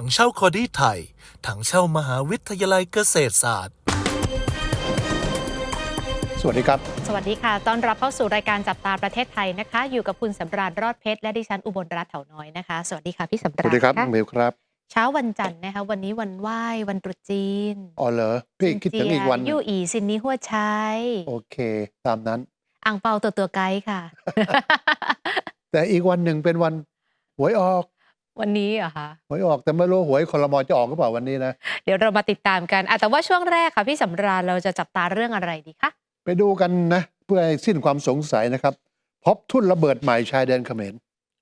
ถังเช่าคอดี้ไทย ถังเช่ามหาวิทยาลัยเกษตรศาสตร์ สวัสดีครับ สวัสดีค่ะ ต้อนรับเข้าสู่รายการจับตาประเทศไทยนะคะ อยู่กับคุณสำราญรอดเพชรและดิฉันอุบลรัตน์เถาน้อยนะคะ สวัสดีค่ะพี่สำสราญวัสดีครับค่ะน้องเมลครับ เช้าวันจันทร์นะคะวันนี้วันไหว้วันตรุษจีนอ๋อเหรอพี่คิดถึงอีกวันหนึ่งยู่อีซินนี้หัวใช้โอเค ตามนั้นอ่างเปาตัวตัวไกด์ค่ะ แต่อีกวันหนึ่งเป็นวันหวยออก วันนี้เหรอคะ หวยออกแต่ไม่รู้หวยคอรมอจะออกหรือเปล่าวันนี้นะ เดี๋ยวเรามาติดตามกันอะแต่ว่าช่วงแรกค่ะพี่สำราญเราจะจับตาเรื่องอะไรดีคะไปดูกันนะ เพื่อให้สิ้นความสงสัยนะครับ พบทุ่นระเบิดใหม่ชายแดนเขมร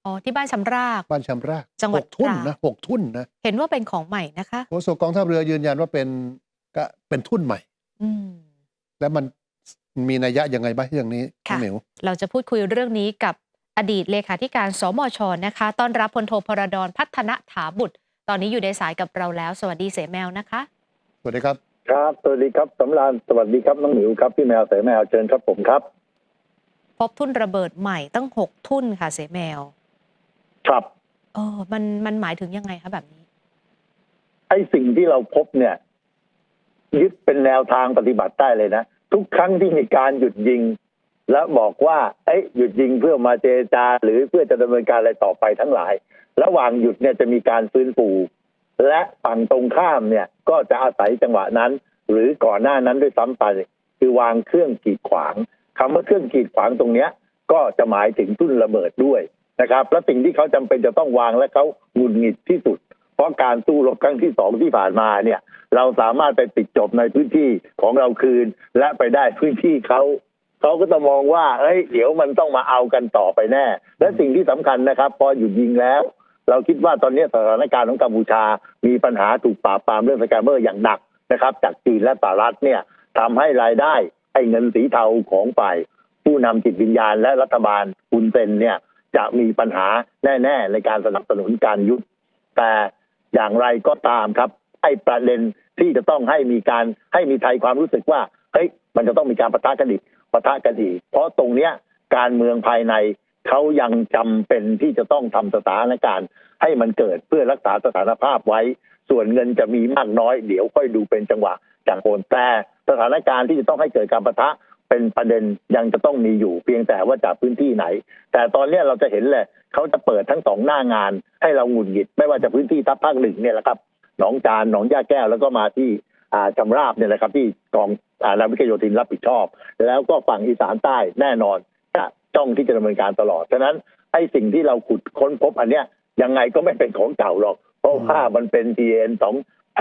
อ๋อที่บ้านชำราก บ้านชำรากจังหวัดกทุ่นตราด นะหกทุ่นนะเห็นว่าเป็นของใหม่นะคะ โฆษกกองทัพเรือยืนยันว่าเป็นก็เป็นทุ่นใหม่ อืม แล้วมันมีนัยยะยังไงบ้างเรื่องนี้น้ค่ะองเหมวเราจะพูดคุยเรื่องนี้กับ อดีตเลขาธิการสมชนะคะต้อนรับพลโทพรดรพัฒนถาบุตร ตอนนี้อยู่ในสายกับเราแล้ว สวัสดีเสแมวนะคะ สวัสดีครับ ครับ สวัสดีครับสำราญสวัสดีครับน้องหมิวครับพี่แมวเสแมวเชิญครับผมครับ พบทุ่นระเบิดใหม่ตั้งหกทุ่นค่ะเสแมว ครับเออมันมันหมายถึงยังไงคะแบบนี้ ไอ้สิ่งที่เราพบเนี่ย ยึดเป็นแนวทางปฏิบัติได้เลยนะ ทุกครั้งที่มีการหยุดยิง แล้วบอกว่าเอ้ยหยุดยิงเพื่อมาเจรจา หรือเพื่อจะดำเนินการอะไรต่อไปทั้งหลาย ระหว่างหยุดเนี่ยจะมีการฟื้นฟูและฝั่งตรงข้ามเนี่ยก็จะอาศัยจังหวะนั้น หรือก่อนหน้านั้นด้วยซ้ำไปคือวางเครื่องกีดขวางคำว่าเครื่องกีดขวางตรงเนี้ย ก็จะหมายถึงทุ่นระเบิดด้วยนะครับ และสิ่งที่เขาจำเป็นจะต้องวางและเขาหงุดหงิดที่สุด เพราะการสู้รบครั้งที่สองที่ผ่านมาเนี่ย เราสามารถไปปิดจบในพื้นที่ของเราคืน และไปได้พื้นที่เขา เขาก็จะมองว่าเอ้ยเดี๋ยวมันต้องมาเอากันต่อไปแน่ และสิ่งที่สำคัญนะครับ พอหยุดยิงแล้ว เราคิดว่าตอนนี้สถานการณ์ของกัมพูชา มีปัญหาถูกปราบปรามเรื่องสแกมเมอร์อย่างหนักนะครับ จากจีนและสหรัฐเนี่ยทำให้รายได้ให้เงินสีเทาของฝ่ายผู้นำจิตวิญญาณและรัฐบาลคุณเซนเนี่ยจะมีปัญหาแน่ ๆ ในการสนับสนุนการยุบแต่อย่างไรก็ตามครับ ไอ้ประเด็นที่จะต้องให้มีการให้มีไทยความรู้สึกว่าเฮ้ยมันจะต้องมีการประทะกันอีก ปะทะกันอีกเพราะตรงเนี้ยการเมืองภายในเขายังจำเป็นที่จะต้องทำสถานการณ์ให้มันเกิดเพื่อรักษาสถานภาพไว้ ส่วนเงินจะมีมากน้อยเดี๋ยวค่อยดูเป็นจังหวะอย่างโอนแต่สถานการณ์ที่จะต้องให้เกิดการปะทะเป็นประเด็นยังจะต้องมีอยู่เพียงแต่ว่าจากพื้นที่ไหน แต่ตอนนี้เราจะเห็นเลยเขาจะเปิดทั้งสองหน้างานให้เราหงุดหงิด ไม่ว่าจะพื้นที่ทัพภาคหนึ่งเนี่ยแหละครับหนองจานหนองย่าแก้วแล้วก็มาที่ จำราบเนี่ยแหละครับที่กองอานาวิกโยธินรับผิดชอบ แล้วก็ฝั่งอีสานใต้แน่นอนจะจ้องที่จะดำเนินการตลอด ฉะนั้นไอ้สิ่งที่เราขุดค้นพบอันเนี้ยยังไงก็ไม่เป็นของเก่าหรอก เพราะว่ามันเป็น TN สองไอ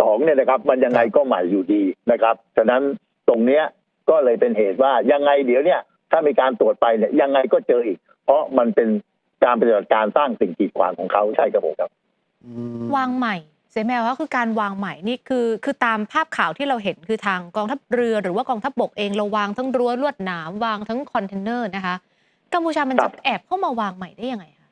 สองเนี่ยนะครับ มันยังไงก็ใหม่อยู่ดีนะครับ ฉะนั้นตรงเนี้ยก็เลยเป็นเหตุว่ายังไงเดี๋ยวเนี่ยถ้ามีการตรวจไปเนี่ยยังไงก็เจออีก เพราะมันเป็นการปฏิบัติการสร้างสิ่งกีดขวางของเขาใช่ครับผมครับ วางใหม่ เสแมวก็คือการวางใหม่นี่คือ คือตามภาพข่าวที่เราเห็นคือทางกองทัพเรือหรือว่ากองทัพบกเองเราวางทั้งรั้วลวดหนามวางทั้งคอนเทนเนอร์นะคะกัมพูชามันครัจะบแอบเข้ามาวางใหม่ได้ยังไงคะ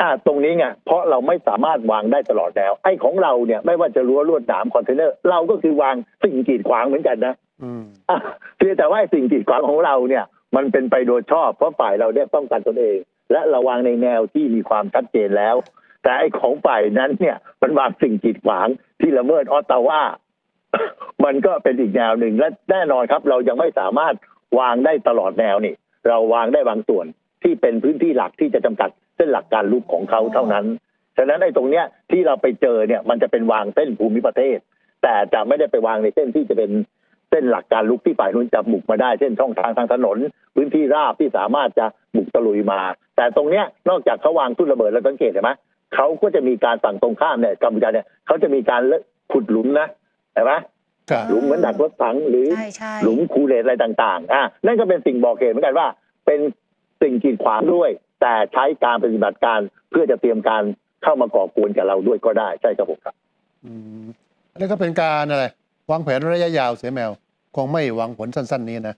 อ่าตรงนี้ไงเพราะเราไม่สามารถวางได้ตลอดแนวไอ้ของเราเนี่ยไม่ว่าจะรั้วลวดหนามคอนเทนเนอร์เราก็คือวางสิ่งกีดขวางเหมือนกันนะอืมอะเพียงแต่ว่าไอ้สิ่งกีดขวางของเราเนี่ย มันเป็นไปโดยชอบเพราะฝ่ายเราเนี่ยป้องกันตนเอง และเราวางในแนวที่มีความชัดเจนแล้ว แต่ไอ้ของฝ่ายนั้นเนี่ย มันวางสิ่งกีดขวางที่ละเมิดออตตาว่ามันก็เป็นอีกแนวหนึ่งและแน่นอนครับ เรายังไม่สามารถวางได้ตลอดแนวนี่ เราวางได้บางส่วนที่เป็นพื้นที่หลักที่จะจำกัดเส้นหลักการลุกของเขาเท่านั้น ฉะนั้นไอ้ตรงเนี้ยที่เราไปเจอเนี่ยมันจะเป็นวางเส้นภูมิประเทศ แต่จะไม่ได้ไปวางในเส้นที่จะเป็นเส้นหลักการลุกที่ฝ่ายนู้นจะบุกมาได้เช่นช่องทางทางถนน พื้นที่ราบที่สามารถจะบุกตะลุยมา แต่ตรงเนี้ยนอกจากเขาวางทุ่นระเบิดแล้วสังเกตเห็นไหม เขาก็จะมีการฝั่งตรงข้ามเนี่ยกัมพูชาเนี่ยเขาจะมีการขุดหลุมนะเห็นไหมครับหลุมเหมือนดักรถถังหรือใช่ใช่หลุมคูเลตอะไรต่างๆอะนั่นก็เป็นสิ่งบอกเหตุเหมือนกันว่า เป็นสิ่งกีดขวางด้วย แต่ใช้การปฏิบัติการเพื่อจะเตรียมการเข้ามาก่อกวนกับเราด้วยก็ได้ใช่ครับผมครับอืมแล้วก็เป็นการอะไรวางแผนระยะยาวเสียแมว คงไม่หวังผลสั้น ๆ นี้นะ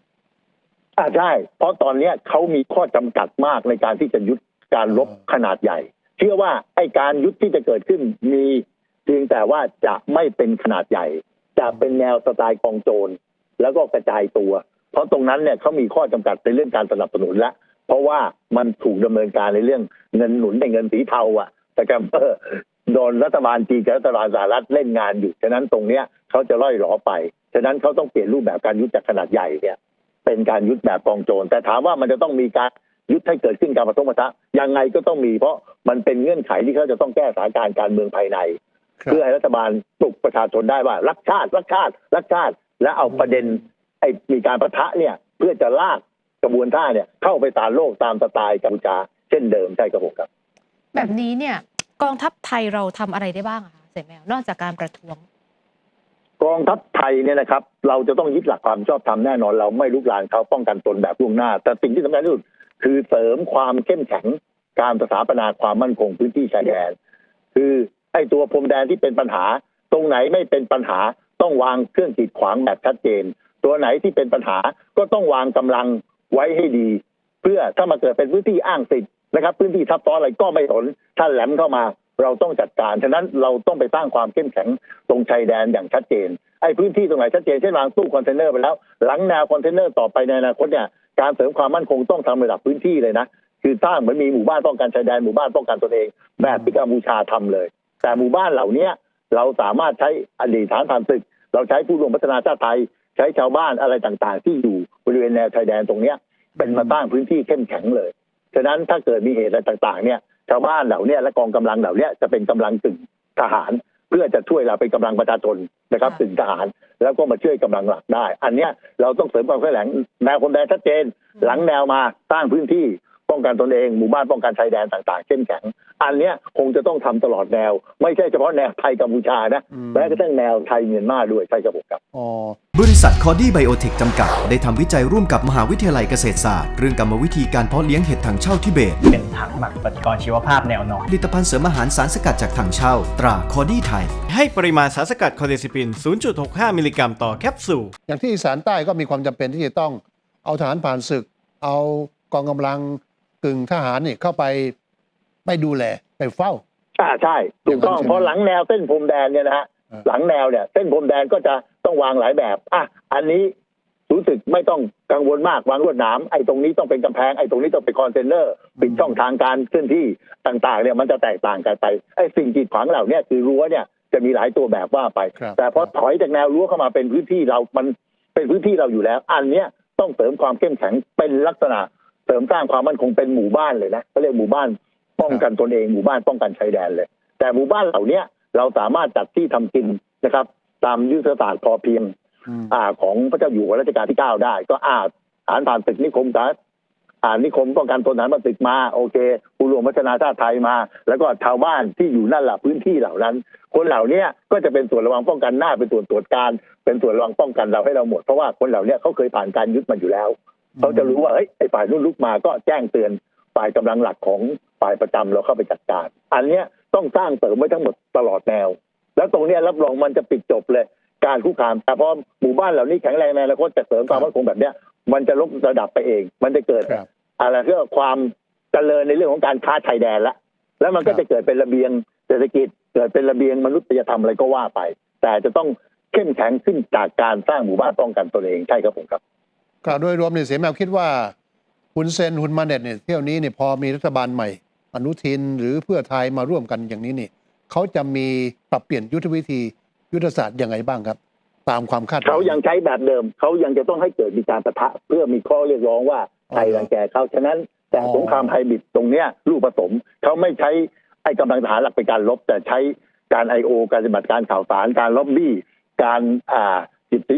อ่าใช่ เพราะตอนเนี้ยเขามีข้อจำกัดมากในการที่จะยุดการลบอ่าขนาดใหญ่ เชื่อว่าไอ้การยุดที่จะเกิดขึ้นมีเพียงแต่ว่าจะไม่เป็นขนาดใหญ่ จะเป็นแนวสไตล์กองโจรแล้วก็กระจายตัว เพราะตรงนั้นเนี่ยเขามีข้อจำกัดในเรื่องการสนับสนุนล้วเพราะว่ามันถูกดำเนินการในเรื่องเงินหนุนในเงินสีเทาอะแต่แกมเปอร์โดนรัฐบาลจีนกับรัฐบาลสหรัฐเล่นงานอยู่ ฉะนั้นตรงเนี้ยเขาจะล่อยหลอไป ฉะนั้นเขาต้องเปลี่ยนรูปแบบการยุทธจากขนาดใหญ่เนี่ยเป็นการยุทธแบบกองโจร แต่ถามว่ามันจะต้องมีการ ยุทธให้เกิดขึ้นการประทบปะทะยังไงก็ต้องมี เพราะมันเป็นเงื่อนไขที่เขาจะต้องแก้สถานการณ์การเมืองภายในครับเพื่อให้รัฐบาลปลุกประชาชนได้ว่า รักชาติ รักชาติ รักชาติ และเอาประเด็นไอ้มีการประทะเนี่ย เพื่อจะลากกระบวนท่าเนี่ย เข้าไปตามโลกตามสไตล์กัมพูชาเช่นเดิมใช่ครับผมครับ แบบนี้เนี่ยกองทัพไทยเราทำอะไรได้บ้างอะคะเสแมวนอกจากการประท้วง กองทัพไทยเนี่ยนะครับ เราจะต้องยึดหลักความชอบธรรมแน่นอน เราไม่ลุกลานเขาป้องกันตนแบบล่วงหน้า แต่สิ่งที่สำคัญที่สุด คือเสริมความเข้มแข็งการสถาปนาความมั่นคงพื้นที่ชายแดน คือไอ้ตัวพรมแดนที่เป็นปัญหา ตรงไหนไม่เป็นปัญหาต้องวางเครื่องกีดขวางแบบชัดเจน ตัวไหนที่เป็นปัญหาก็ต้องวางกำลังไว้ให้ดี เพื่อถ้ามาเกิดเป็นพื้นที่อ้างสิทธิ์นะครับ พื้นที่ทับซ้อนอะไรก็ไม่สนถ้าแหลมเข้ามาเราต้องจัดการ ฉะนั้นเราต้องไปสร้างความเข้มแข็งตรงชายแดนอย่างชัดเจน ไอ้พื้นที่ตรงไหนชัดเจน เช่นวางตู้คอนเทนเนอร์ไปแล้ว หลังแนวคอนเทนเนอร์ต่อไปในอนาคตเนี่ย การเสริมความมั่นคงต้องทำระดับพื้นที่เลยนะคือสร้างเหมือนมีหมู่บ้านป้องกันชายแดนหมู่บ้านป้องกันตนเอง แบบที่กัมพูชาทำเลย แต่หมู่บ้านเหล่าเนี้ยเราสามารถใช้อดีตฐานผ่านศึก เราใช้ผู้ร่วมพัฒนาชาติไทย ใช้ชาวบ้านอะไรต่างๆ ที่อยู่บริเวณแนวชายแดนตรงเนี้ยเป็นมาสร้างพื้นที่เข้มแข็งเลยฉะนั้นถ้าเกิดมีเหตุอะไรต่างๆเนี่ยชาวบ้านเหล่าเนี้ยและกองกำลังเหล่าเนี้ยจะเป็นกำลังกึ่งทหาร เพื่อจะช่วยเราเป็นกำลังประชาชนนะครับค่ะกึ่งทหาร แล้วก็มาช่วยกำลังหลักได้ อันเนี้ยเราต้องเสริมความแข็งแรงแนวคนแดนชัดเจน หลังแนวมาสร้างพื้นที่ ป้องกันตนเอง หมู่บ้านป้องกันชายแดนต่างๆเข้มแข็ง อันเนี้ยคงจะต้องทำตลอดแนว ไม่ใช่เฉพาะแนวไทยกัมพูชานะอืมแม้กระทั่งแนวไทยเมียนมาด้วยใช่ครับผมครับอ๋อบริษัทคอดี้ไบโอเทคจำกัด ได้ทำวิจัยร่วมกับมหาวิทยาลัยเกษตรศาสตร์ เรื่องกรรมวิธีการเพาะเลี้ยงเห็ดถังเช่าทิเบต เป็นถังหมักปฏิกรณ์ชีวภาพแนวนอนผลิตภัณฑ์เสริมอาหารสารสกัดจากถังเช่า ตราคอดี้ไทย ให้ปริมาณสารสกัดคอเดซิปิน 0.65 มิลลิกรัมต่อแคปซูล อย่างที่อีสานใต้ก็มีความจำเป็นที่จะต้องเอาทหารผ่านศึก เอากองกำลัง กึ่งทหารนี่เข้าไปไปดูแลไปเฝ้าอ่าใช่ถูกต้องอย่างนั้นใช่ไหมเพราะหลังแนวเส้นพรมแดนเนี่ยนะฮะอ่าหลังแนวเนี่ย เส้นพรมแดนก็จะต้องวางหลายแบบอะอันนี้รู้สึกไม่ต้องกังวลมากวางลวดหนามไอ้ตรงนี้ต้องเป็นกำแพงไอ้ตรงนี้ต้องเป็นคอนเทนเนอร์ปิดช่องทางการเคลื่อนที่ต่าง ๆ เนี่ยมันจะแตกต่างกันไปไอ้สิ่งกีดขวางเหล่าเนี้คือรั้วเนี่ยจะมีหลายตัวแบบว่าไปครับแต่พอถอยจากแนวรั้วเข้ามาเป็นพื้นที่เรามันเป็นพื้นที่เราอยู่แล้ว อันเนี้ยต้องเสริมความเข้มแข็งเป็นลักษณะ เสริมสร้างความมั่นคงเป็นหมู่บ้านเลยนะเขาเรียกหมู่บ้านป้องกันตนเองหมู่บ้านป้องกันชายแดนเลย แต่หมู่บ้านเหล่าเนี้ยเราสามารถจัดที่ทำกินนะครับ ตามยุทธศาสตร์พอเพียงอืมอ่าของพระเจ้าอยู่หัวรัชกาลที่เก้าได้ ก็อาฐานผ่านตึกนิคมสาอ่านิคมป้องกันตนฐานผ่านตึกมาโอเคผู้รวมพัฒนาชาติไทยมา แล้วก็ชาวบ้านที่อยู่นั่นแหละพื้นที่เหล่านั้น คนเหล่าเนี้ยก็จะเป็นส่วนระวังป้องกันหน้าเป็นส่วนตรวจการ เป็นส่วนระวังป้องกันเราให้เราหมดเพราะว่าคนเหล่าเนี้ยเขาเคยผ่านการยึดมาอยู่แล้ว เขาจะรู้ว่าเฮ้ยไอ้ฝ่ายนู้นลุกมาก็แจ้งเตือนฝ่ายกำลังหลักของฝ่ายประจำเราเข้าไปจัดการ อันเนี้ยต้องสร้างเสริมไว้ทั้งหมดตลอดแนว แล้วตรงเนี้ยรับรองมันจะปิดจบเลยการคุกคามแต่พอหมู่บ้านเหล่านี้แข็งแรงในอนาคตจะเสริมความมั่นคงแบบเนี้ยมันจะลดระดับไปเอง มันจะเกิดครับอะไรเพื่อความเจริญในเรื่องของการค้าชายแดนละแล้วมันก็ครับจะเกิดเป็นระเบียงเศรษฐกิจ เกิดเป็นระเบียงมนุษยธรรมอะไรก็ว่าไป แต่จะต้องเข้มแข็งขึ้นจากการสร้างหมู่บ้านป้องกันตนเองใช่ครับผมครับ กล่าวโดยรวมเนี่ยเสียแมวคิดว่าฮุนเซนฮุนมาเน็ตเนี่ยเที่ยวนี้เนี่ยพอมีรัฐบาลใหม่ อนุทินหรือเพื่อไทยมาร่วมกันอย่างนี้นี่เขาจะมีปรับเปลี่ยนยุทธวิธียุทธศาสตร์ยังไงบ้างครับ ตามความคาดหวัเขายังใช้แบบเดิม เขายังจะต้องให้เกิดมีการประทะเพื่อมีข้อเรียกร้องว่าไทยรังแกเขาฉะนั้นแต่อ๋อสงครามไฮบริดตรงเนี้ยลูกผสมเขาไม่ใช้ไอ้กำลังทหารหลักเป็นการลบ แต่ใช้การไอโอการปฏิบัติการข่าวสารการล็อบบี้การอ่าจิตวิ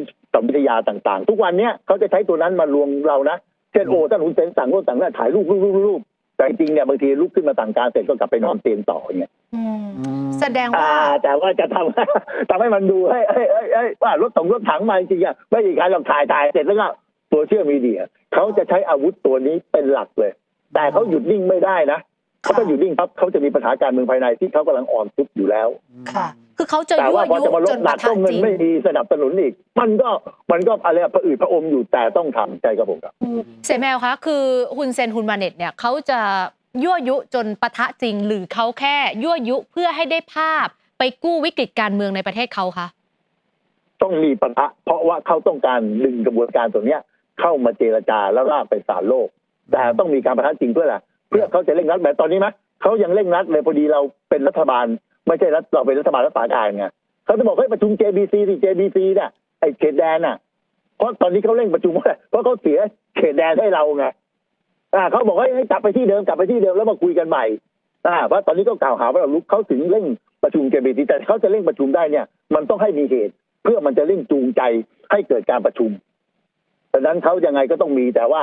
ทยาต่างๆ ทุกวันเนี้ยเขาจะใช้ตัวนั้นมาลวงเรานะ เช่นโอ้ท่านหุนเซนสั่งรูปสั่งนั่นถ่ายรูปรูปรูปรูปแต่จริงๆเนี่ยบางทีลุกขึ้นมาสั่งการเสร็จก็กลับไปนอนเตียงต่ออย่างเงี้ยอืมอืมแสดงอ่าว่าแต่ว่าจะทำทำให้มันดูให้ให้ให้ให้ว่ารถตงรถถังมาจริงๆอะไม่มีใครหรอกถ่ายถ่ายเสร็จแล้วก็โซเชียลมีเดียเขาจะใช้อาวุธตัวนี้เป็นหลักเลย แต่เขาหยุดนิ่งไม่ได้นะเขาต้องหยุดนิ่งครับเขาจะมีปัญหาการเมืองภายในที่เขากำลังอ่อนซุบอยู่แล้วค่ะ คือเขาจะแต่ยั่วว่าพอยุจะมาลจดนหปนัระกทะก็เงิจนริงไม่มีสนับสนุนอีก มันก็มันก็อะไรอะผะอืดผะอมอยู่แต่ต้องทำใจครับผมครับ เสแมวคะคือฮุนเซนฮุนมาเน็ตเนี่ยเขาจะยั่วยุจนปะทะจริง หรือเขาแค่ยั่วยุเพื่อให้ได้ภาพไปกู้วิกฤตการเมืองในประเทศเขาคะต้องมีปะทะเพราะว่าเขาต้องการดึงกระบวนการตัวเนี้ย เข้ามาเจรจาแล้วลากไปศาลโลก แต่ต้องมีการประทะจริงเพื่ออะไรเพื่อเขาจะเร่งรัดแบบตอนนี้ไหมเขายังเร่งรัดเลยพอดีเราเป็นรัฐบาล ไม่ใช่รัฐเราเป็นรัฐบาลรัฐบาลกลางไงเขาจะบอกให้ประชุม JBC สิ JBC เนี่ยไอ้เขตแดนน่ะเพราะตอนนี้เขาเร่งประชุมเพราะเขาเสียเขตแดนให้เราไงอ่าเขาบอกให้ให้กลับไปที่เดิมกลับไปที่เดิมแล้วมาคุยกันใหม่อ่าเพราะตอนนี้ก็กล่าวหาว่าเราลุกเขาถึงเร่งประชุม JBC แต่เขาจะเร่งประชุมได้เนี่ย มันต้องให้มีเหตุ เพื่อมันจะเร่งจูงใจให้เกิดการประชุมดังนั้นเขายังไงก็ต้องมีแต่ว่า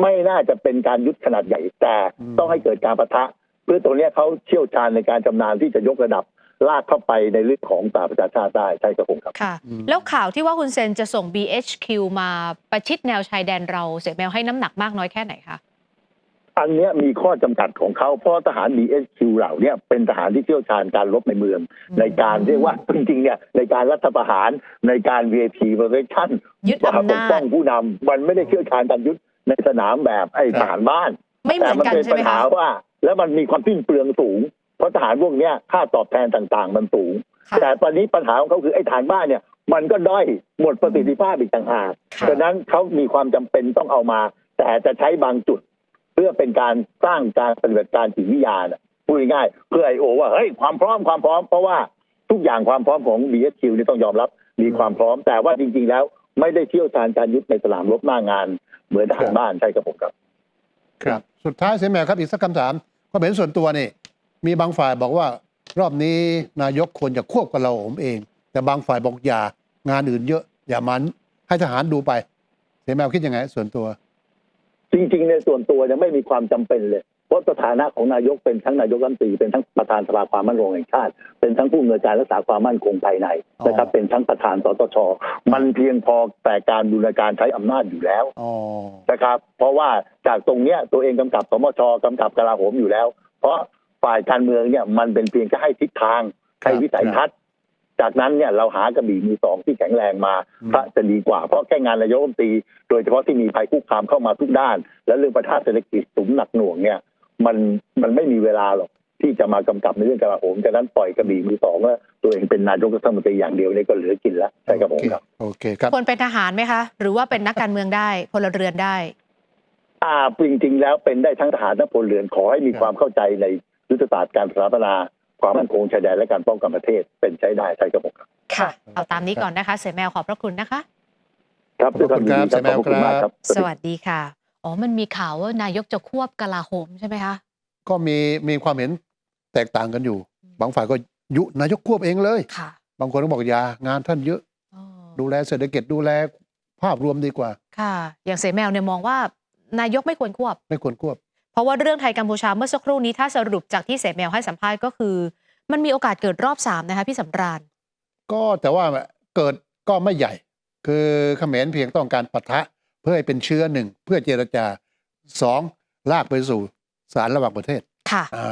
ไม่น่าจะเป็นการยุทธขนาดใหญ่แต่ต้องให้เกิดการประทะ พื่อตรงเนี้ยเขาเชี่ยวชาญในการชำนาญที่จะยกระดับลากเข้าไปในเรื่องของสหประชาชาติได้ใช่ครับผมครับค่ะอืมแล้วข่าวที่ว่าคุณเซนจะส่ง BHQ มาประชิดแนวชายแดนเราเสียแมวให้น้ำหนักมากน้อยแค่ไหนคะอันเนี้ยมีข้อจำกัดของเขาเพราะทหาร BSQ เหล่าเนี้ยเป็นทหารที่เชี่ยวชาญการรบในเมืองอืมในการเรียกว่าจริงๆเนี่ยในการรัฐประหารในการ VIP protection ยึดอำปนากป้อจงผู้นำมันไม่ได้เชี่ยวชาญการยุทธในสนามแบบไอ้ครับทหารบ้าน ไม่เหมือนกันแต่ใช่เป็ไหมปัญหาคะว่า แล้วมันมีความสิ้นเปลืองสูง เพราะทหารพวกเนี้ยค่าตอบแทนต่างๆ มันสูงค่ะแต่ตอนนี้ปัญหาของเขาคือไอ้ฐานบ้านเนี่ย มันก็ด้อยหมดประสิทธิภาพอีกต่างหากค่ะดังนั้นเขามีความจำเป็นต้องเอามา แต่จะใช้บางจุด เพื่อเป็นการสร้างการปฏิบัติการจิตวิทยาน่ะพูดง่ายๆเพื่อไอโอว่าเฮ้ยความพร้อมความพร้อมเพราะว่าทุกอย่างความพร้อมของ BSQ นี่ต้องยอมรับมีความพร้อม แต่ว่าจริง ๆ แล้วไม่ได้เชี่ยวชาญการยุทธในสนามรบหน้างาน เหมือนทหารบ้านใช่ครับผมครับ ครับ สุดท้ายเสียแมวครับอีกสักคำถาม ความเห็นส่วนตัวนี่มีบางฝ่ายบอกว่ารอบนี้นายกควรจะควบกับเราผมเอง แต่บางฝ่ายบอกอย่างานอื่นเยอะอย่ามันให้ทหารดูไปเสียแมวคิดยังไง ส่วนตัว จริง ๆ ในส่วนตัวยังไม่มีความจำเป็นเลย เพราะสถานะของนายกเป็นทั้งนายกรัฐมนตรีเป็นทั้งประธานสภาความมั่นคงแห่งชาติ เป็นทั้งผู้อำนวยการรักษาความมั่นคงภายในนะครับอ๋อเป็นทั้งประธานสตชมันเพียงพอแต่การดูแลการใช้อำนาจอยู่แล้วอ๋อนะครับ เพราะว่าจากตรงเนี้ยตัวเองกำกับสมชกำกับกลาโหมอยู่แล้ว เพราะฝ่ายการเมืองเนี่ยมันเป็นเพียงแค่ให้ทิศทางให้วิสัยทัศน์จากนั้นเนี่ยเราหากระบี่มือสองที่แข็งแรงมาอืมถ้าจะดีกว่าเพราะแค่งานนายกรัฐมนตรี โดยเฉพาะที่มีภัยคุกคามเข้ามาทุกด้าน และเรื่องประทาเศรษฐกิจสูงหนักหน่วงเนี่ย มันมันไม่มีเวลาหรอกที่จะมากำกับในเรื่องกลาโหมจากนั้นปล่อยกระบี่มือสองว่าตัวเองเป็นนายกรัฐมนตรีอย่างเดียวเนี่ยก็เหลือกินแล้วใช่ครับผมครับโอเคครับควรเป็นทหารไหมคะ หรือว่าเป็นนักการเมืองได้พลเรือนได้ อ่าจริงๆแล้วเป็นได้ทั้งทหารและพลเรือนขอให้มีครับความเข้าใจในยุทธศาสตร์การสถาปนาความมั่นคงชายแดนและการป้องกันประเทศเป็นใช้ได้ใช่ครับผมครับค่ะ เอาตามนี้ก่อนนะคะ เสียแมวขอบพระคุณนะคะ ครับขอบคุณครับด้วยวามยินดีเสแมวขอบคุณมากครับครับสวัสดีค่ะ อ๋อ มันมีข่าวว่านายกจะควบกลาโหมใช่ไหมคะ ก็มีมีความเห็นแตกต่างกันอยู่ บางฝ่ายก็ยุนายกควบเองเลย ค่ะบางคนก็บอกอย่างานท่านเยอะ อ๋อดูแลเศรษฐกิจดูแลภาพรวมดีกว่า ค่ะ อย่างเสียแมวเนี่ยมองว่านายกไม่ควรควบ ไม่ควรควบ เพราะว่าเรื่องไทยกัมพูชาเมื่อสักครู่นี้ถ้าสรุปจากที่เสแมวให้สัมภาษณ์ก็คือ มันมีโอกาสเกิดรอบสามนะคะพี่สำราญ ก็แต่ว่าเกิดก็ไม่ใหญ่ คือเขมรเพียงต้องการปะทะ เพื่อให้เป็นเชื้อหนึ่งเพื่อเจรจาสองลากไปสู่ศาลระหว่างประเทศค่ะอ่า